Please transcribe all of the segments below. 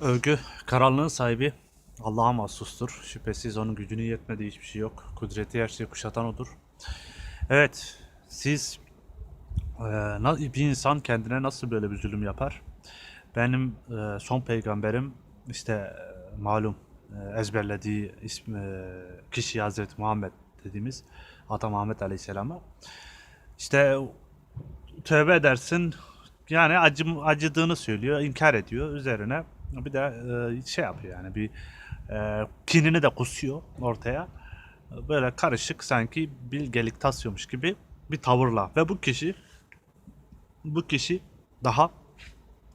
Övgü karanlığın sahibi Allah'a mahsustur. Şüphesiz onun gücünün yetmediği hiçbir şey yok. Kudreti her şeyi kuşatan odur. Evet, siz e, bir insan kendine nasıl böyle bir zulüm yapar? Benim e, son peygamberim işte e, malum ezberlediği ism, e, kişi Hazreti Muhammed dediğimiz Ata Muhammed Aleyhisselam'a işte tövbe edersin yani acım, acıdığını söylüyor, inkar ediyor üzerine. Bir de şey yapıyor yani bir e, kinini de kusuyor ortaya. Böyle karışık sanki bilgelik tasıyormuş gibi bir tavırla ve bu kişi bu kişi daha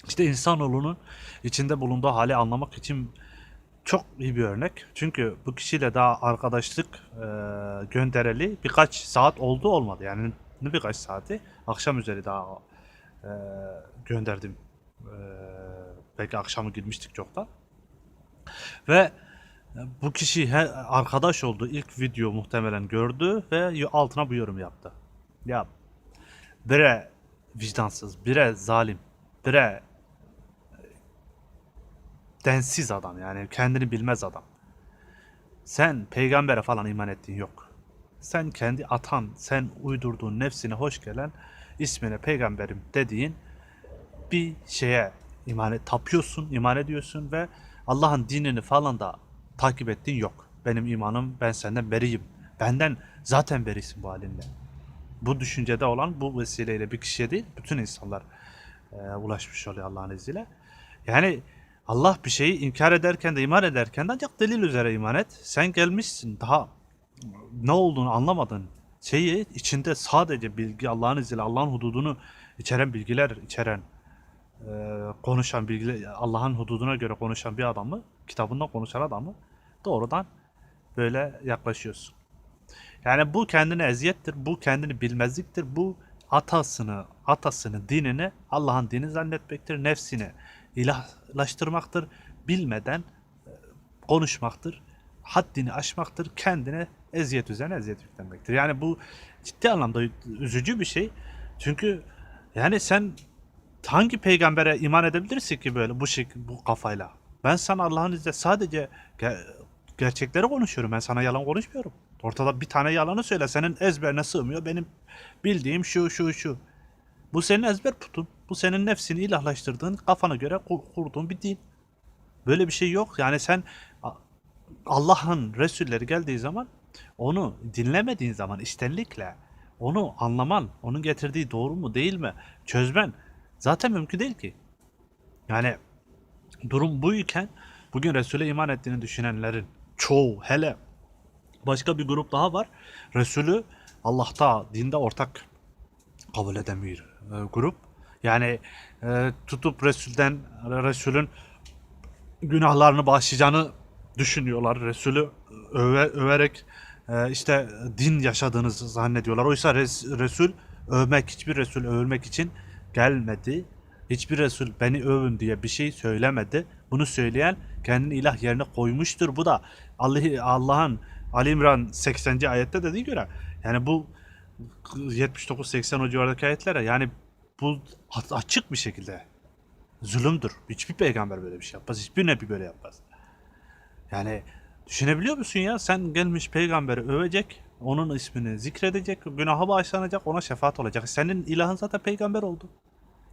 işte insanoğlunun içinde bulunduğu hali anlamak için çok iyi bir örnek. Çünkü bu kişiyle daha arkadaşlık e, göndereli birkaç saat oldu olmadı. Yani ne birkaç saati akşam üzeri daha e, gönderdim. E, belki akşamı girmiştik çoktan. Ve bu kişi he- arkadaş oldu. ilk video muhtemelen gördü ve altına bu yorum yaptı. Ya bire vicdansız, bire zalim, bire densiz adam yani kendini bilmez adam. Sen peygambere falan iman ettiğin yok. Sen kendi atan, sen uydurduğun nefsine hoş gelen ismine peygamberim dediğin bir şeye iman et, tapıyorsun, iman ediyorsun ve Allah'ın dinini falan da takip ettiğin yok. Benim imanım, ben senden beriyim. Benden zaten berisin bu halinle. Bu düşüncede olan bu vesileyle bir kişiye değil, bütün insanlar e, ulaşmış oluyor Allah'ın izniyle. Yani Allah bir şeyi inkar ederken de iman ederken de ancak delil üzere iman et. Sen gelmişsin daha ne olduğunu anlamadın. Şeyi içinde sadece bilgi Allah'ın izniyle Allah'ın hududunu içeren bilgiler içeren e, konuşan bilgiler Allah'ın hududuna göre konuşan bir adamı kitabında konuşan adamı doğrudan böyle yaklaşıyorsun. Yani bu kendine eziyettir, bu kendini bilmezliktir, bu atasını, atasını, dinini Allah'ın dini zannetmektir, nefsini ilahlaştırmaktır, bilmeden e, konuşmaktır, haddini aşmaktır, kendine eziyet üzerine eziyet yüklenmektir. Yani bu ciddi anlamda üzücü bir şey. Çünkü yani sen hangi peygambere iman edebilirsin ki böyle bu şekil bu kafayla? Ben sana Allah'ın izniyle sadece ge- gerçekleri konuşuyorum. Ben sana yalan konuşmuyorum. Ortada bir tane yalanı söyle. Senin ezberine sığmıyor. Benim bildiğim şu şu şu. Bu senin ezber putun. Bu senin nefsini ilahlaştırdığın, kafana göre kur- kurduğun bir din. Böyle bir şey yok. Yani sen Allah'ın Resulleri geldiği zaman onu dinlemediğin zaman içtenlikle onu anlaman, onun getirdiği doğru mu değil mi çözmen zaten mümkün değil ki. Yani durum buyken bugün Resul'e iman ettiğini düşünenlerin çoğu hele başka bir grup daha var. Resulü Allah'ta, dinde ortak kabul edemiyor e, grup. Yani e, tutup Resul'den Resul'ün günahlarını bağışlayacağını düşünüyorlar. Resul'ü öve, överek e, işte din yaşadığınızı zannediyorlar. Oysa Res- Resul övmek, hiçbir Resul övülmek için gelmedi. Hiçbir Resul beni övün diye bir şey söylemedi. Bunu söyleyen kendini ilah yerine koymuştur. Bu da Allah- Allah'ın Ali İmran 80. ayette dediği göre yani bu 79-80 o civardaki ayetlere yani bu açık bir şekilde zulümdür. Hiçbir peygamber böyle bir şey yapmaz. Hiçbir nebi böyle yapmaz. Yani düşünebiliyor musun ya? Sen gelmiş peygamberi övecek, onun ismini zikredecek, günaha bağışlanacak, ona şefaat olacak. Senin ilahın zaten peygamber oldu.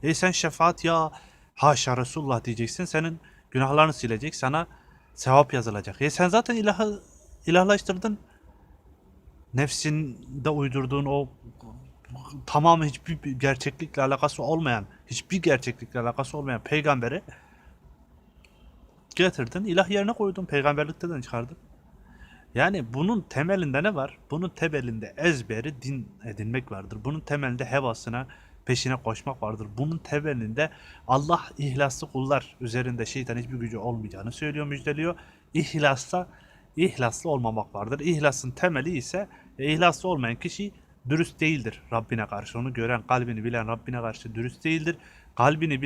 E sen şefaat ya haşa Resulullah diyeceksin. Senin günahlarını silecek, sana sevap yazılacak. E sen zaten ilahı ilahlaştırdın. Nefsinde uydurduğun o tamamı hiçbir bir gerçeklikle alakası olmayan, hiçbir gerçeklikle alakası olmayan peygamberi getirdin, ilah yerine koydun, peygamberlikten çıkardın. Yani bunun temelinde ne var? Bunun temelinde ezberi din edinmek vardır. Bunun temelinde hevasına, peşine koşmak vardır. Bunun temelinde Allah ihlaslı kullar üzerinde şeytan hiçbir gücü olmayacağını söylüyor, müjdeliyor. İhlasta ihlaslı olmamak vardır. İhlasın temeli ise e, ihlaslı olmayan kişi dürüst değildir Rabbine karşı. Onu gören, kalbini bilen Rabbine karşı dürüst değildir. Kalbini